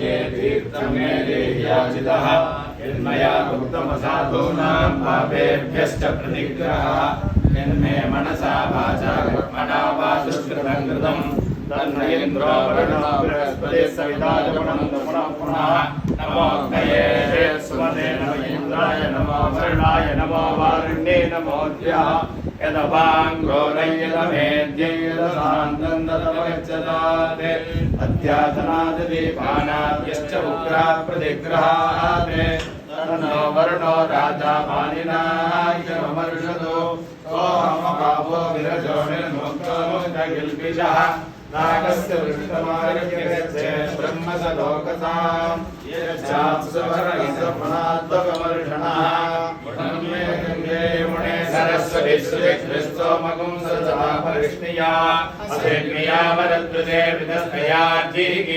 तीर्थमे देह्याजितः यन्मया भुक्तमसाधूनां पापेभ्यश्च प्रतिग्रहः यन्मे मनसा वाचा कर्मणा वा दुष्कृतं कृतं तन्नयेन्द्रो वरुणो बृहस्पतिः सविता च पुनः पुनः पुनः नमोऽग्नये वरुणाय नमो वारुण्ये नमो द्यः यदपाङ्गोरयदमेद्यैरसान्तन्दतमगच्छतात् अध्यासनादीपानाद्यश्च उग्राः प्रतिग्रहात् तन्नो वरुणो राजा मानिनायमर्षतु सोऽहमपापो विरजो निर्मुक्तो मुक्तगिल्बिषः नागस्य वृष्टमार्गस्य ब्रह्मसलोकसाम् यच्छाप्सुभरहितपणात्मकमर्षणः मुणे सरस्वती श्रीकृस्तोमगुं सदा परिष्णिया अभिज्ञया वरद्वजे विदस्मया